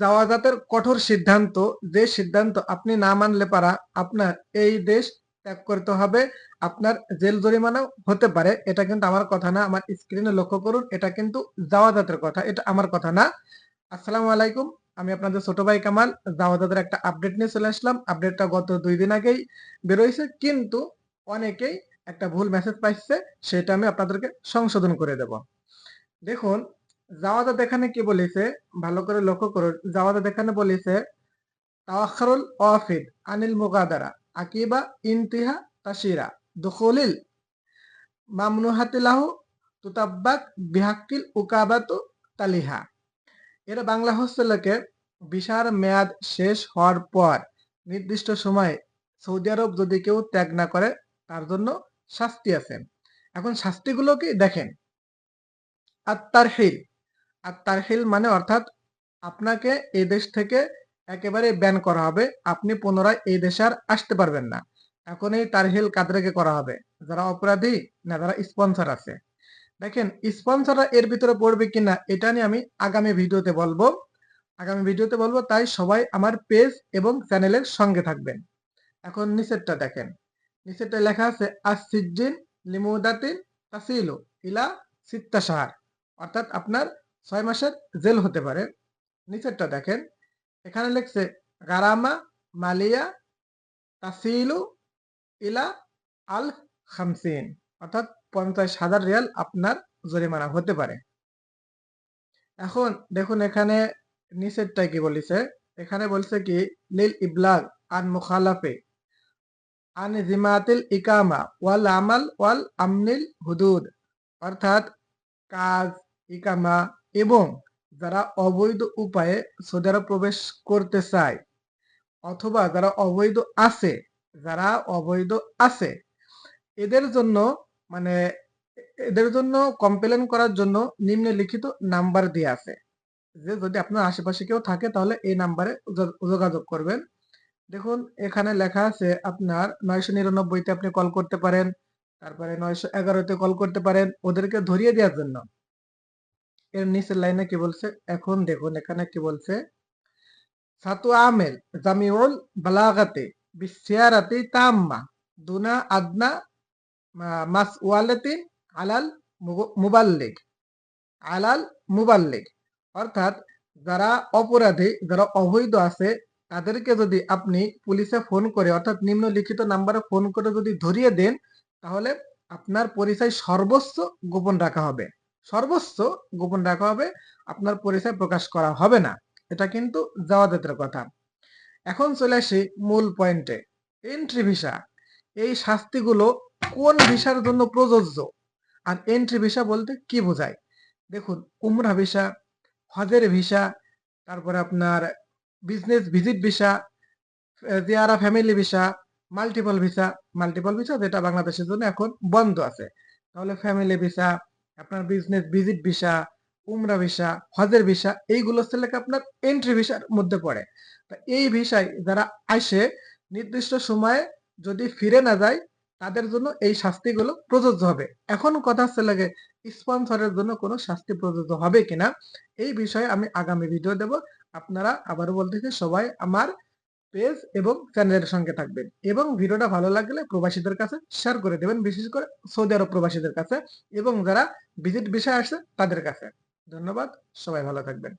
জাওয়াজাতের কঠোর সিদ্ধান্ত, যে সিদ্ধান্ত আপনি না মানলে পারা আপনার এই দেশ ত্যাগ করতে হবে। আপনার জেল জরিমানাও হতে পারে। এটা কিন্তু আমার কথা না, আমার স্ক্রিনে লক্ষ্য করুন। এটা কিন্তু জাওয়াজাতের কথা, এটা আমার কথা না। আসসালামু আলাইকুম, আমি আপনাদের ছোট ভাই কামাল। জাওয়াজাতের একটা আপডেট নিয়ে চলে আসলাম। আপডেটটা গত দুই দিন আগেই বেরোইছে, কিন্তু অনেকেই একটা ভুল মেসেজ পাইছে, সেটা আমি আপনাদেরকে সংশোধন করে দেব। দেখুন জাওয়াজাত এখানে কি বলেছে? ভালো করে লক্ষ্য করুন জাওয়াজাত এখানে বলেছে তাওয়াখারুল অফিদ আনিল মুগাদারা আকিবা ইন্তিহা তাসিরা দুখলিল মামনুহাতিলাহু তুতাব্বাক বিহাক্কিল উকাবাতু তালিহা। এর বাংলা হচ্ছে লোকে বিশার মেয়াদ শেষ হওয়ার পর নির্দিষ্ট সময়ে সৌদি আরব যদি কেউ ত্যাগ না করে, তার জন্য শাস্তি আছে। এখন শাস্তিগুলো কি? দেখেন, আত্মারহিল আত্মারহিল মানে অর্থাৎ আপনাকে এই দেশ থেকে একেবারে ব্যান করা হবে। আপনি পুনরায় এই দেশে আর আসতে পারবেন না। এখন এই তারহিল কাদেরকে করা হবে। যারা অপরাধী, না যারা স্পন্সর আছে। দেখেন স্পন্সররা এর ভিতরে পড়বে কিনা, এটা নিয়ে আমি আগামী ভিডিওতে বলব। আগামী ভিডিওতে বলব, তাই সবাই আমার পেজ এবং চ্যানেলের সঙ্গে থাকবেন। এখন নিচেরটা দেখেন। নিচেরটা লেখা আছে আসিজ্জিন লিমুদাতিন তাসিলু ইলা সিত্তা সাহার অর্থাৎ আপনার ছয় মাসের জেল হতে পারে। নিচেরটা দেখেন। এখানে লিখছে, গারামা মালিয়া তাসিলু ইলা আল খামসিন অর্থাৎ পঞ্চাশ হাজার রিয়াল আপনার জরিমানা হতে পারে। এখন দেখুন এখানে নিচেরটাই কি বলিছে? এখানে বলছে কি, লিল ইবলাগ আন মুখালাফে, আন জিমাতিল ইকামা ওয়াল আমাল ওয়াল আমনিল হুদুদ। অর্থাৎ কাজ, ইকামা এবং যারা অবৈধ উপায়ে সৌদি আরব প্রবেশ করতে চায়, অথবা যারা অবৈধ আছে, যারা অবৈধ আছে, এদের জন্য মানে এদের জন্য কমপ্লেন করার জন্য নিম্নলিখিত নাম্বার দিয়ে আছে। যে যদি আপনার আশেপাশে কেউ থাকে, তাহলে এই নাম্বারে যোগাযোগ করবেন। দেখুন, এখানে লেখা আছে আপনার নয়শো নিরানব্বইতে আপনি কল করতে পারেন, তারপরে নয়শো এগারোতে কল করতে পারেন, ওদেরকে ধরিয়ে দেওয়ার জন্য। এর নিচের লাইনে কি বলছে? এখন দেখুন, এখানে কি বলছে? সাতু আমেল জামিউল বালাগাতে বিসিয়ারাতি তাম্মা দুনা আদনা মাস ওয়ালেতিন আলাল মুবাল্লিগ আলাল মুবাল্লিগ। অর্থাৎ যারা অপরাধী, যারা অবৈধ আছে, তাদেরকে যদি আপনি পুলিশে ফোন করে, অর্থাৎ নিম্নলিখিত নাম্বারে ফোন করে যদি ধরিয়ে দেন, তাহলে আপনার পরিচয় সর্বোচ্চ গোপন রাখা হবে। সর্বোচ্চ গোপন রাখা হবে, আপনার পরিচয় প্রকাশ করা হবে না। এটা কিন্তু জাওয়াদাতের কথা। এখন চলে আসি মূল পয়েন্টে এন্ট্রি ভিসা এই শাস্তিগুলো কোন ভিসার জন্য প্রযোজ্য? আর এন্ট্রি ভিসা বলতে কি বোঝায়? দেখুন, উমরা ভিসা হজের ভিসা তারপরে আপনার business visit visa Jiara family visa multiple visa multiple visa যেটা বাংলাদেশের জন্য এখন বন্ধ আছে। তাহলে ফ্যামিলি ভিসা আপনার বিজনেস ভিজিট ভিসা উমরা ভিসা হজের ভিসা এইগুলো হচ্ছে আপনার এন্ট্রি ভিসার মধ্যে পড়ে। এই ভিসায় যারা আসে, নির্দিষ্ট সময়ে যদি ফিরে না যায়, তাদের জন্য এই শাস্তিগুলো প্রযোজ্য হবে। এখন কথা হচ্ছে লাগে স্পন্সরের জন্য কোনো শাস্তি প্রযোজ্য হবে কিনা? এই বিষয়ে আমি আগামী ভিডিও দেব। আপনারা আবারও বলতেছি, সবাই আমার পেজ এবং চ্যানেলের সঙ্গে থাকবেন। এবং ভিডিওটা ভালো লাগলে প্রবাসীদের কাছে শেয়ার করে দেবেন, বিশেষ করে সৌদি আরব প্রবাসীদের কাছে এবং যারা ভিজিট বিষয় আসছে তাদের কাছে। ধন্যবাদ, সবাই ভালো থাকবেন।